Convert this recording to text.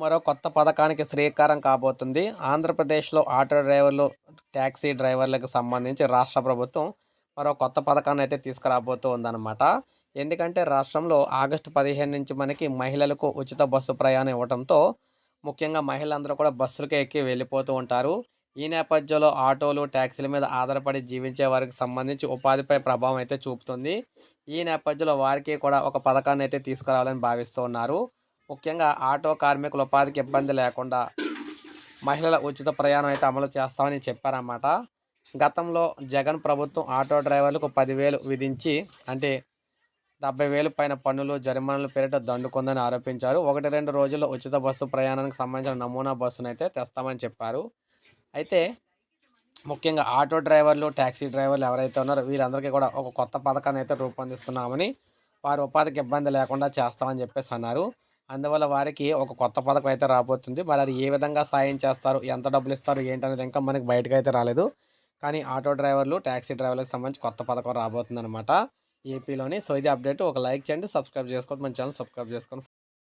మరో కొత్త పథకానికి శ్రీకారం కాబోతుంది. ఆంధ్రప్రదేశ్లో ఆటో డ్రైవర్లు ట్యాక్సీ డ్రైవర్లకు సంబంధించి రాష్ట్ర ప్రభుత్వం మరో కొత్త పథకాన్ని అయితే తీసుకురాబోతూ ఉందన్నమాట. ఎందుకంటే రాష్ట్రంలో ఆగస్టు పదిహేను నుంచి మనకి మహిళలకు ఉచిత బస్సు ప్రయాణం ఇవ్వడంతో ముఖ్యంగా మహిళలందరూ కూడా బస్సులకి ఎక్కి వెళ్ళిపోతూ ఉంటారు. ఈ నేపథ్యంలో ఆటోలు ట్యాక్సీల మీద ఆధారపడి జీవించే వారికి సంబంధించి ఉపాధిపై ప్రభావం అయితే చూపుతుంది. ఈ నేపథ్యంలో వారికి కూడా ఒక పథకాన్ని అయితే తీసుకురావాలని భావిస్తూ ఉన్నారు. ముఖ్యంగా ఆటో కార్మికుల ఉపాధికి ఇబ్బంది లేకుండా మహిళల ఉచిత ప్రయాణం అయితే అమలు చేస్తామని చెప్పారన్నమాట. గతంలో జగన్ ప్రభుత్వం ఆటో డ్రైవర్లకు పదివేలు విధించి అంటే డెబ్బై వేలు పైన పన్నులు జరిమానాలు పేరిట దండుకుందని ఆరోపించారు. ఒకటి రెండు రోజుల్లో ఉచిత బస్సు ప్రయాణానికి సంబంధించిన నమూనా బస్సును అయితే తెస్తామని చెప్పారు. అయితే ముఖ్యంగా ఆటో డ్రైవర్లు ట్యాక్సీ డ్రైవర్లు ఎవరైతే ఉన్నారో వీళ్ళందరికీ కూడా ఒక కొత్త పథకాన్ని అయితే రూపొందిస్తున్నామని వారి ఉపాధికి ఇబ్బంది లేకుండా చేస్తామని చెప్పేసి అన్నారు. అందువల్ల వారికి ఒక కొత్త పథకం అయితే రాబోతుంది. మరి అది ఏ విధంగా సాయం చేస్తారు? ఎంత డబ్బులు ఇస్తారు? ఏంటనేది ఇంకా మనకి బయటకు అయితే రాలేదు. కానీ ఆటో డ్రైవర్లు ట్యాక్సీ డ్రైవర్లకు సంబంధించి కొత్త పథకం రాబోతుంది అనమాట ఏపీలోని సో ఇది అప్డేట్ ఒక లైక్ చేయండి సబ్స్క్రైబ్ చేసుకోవద్దు. మన ఛానల్ సబ్స్క్రైబ్ చేసుకోండి.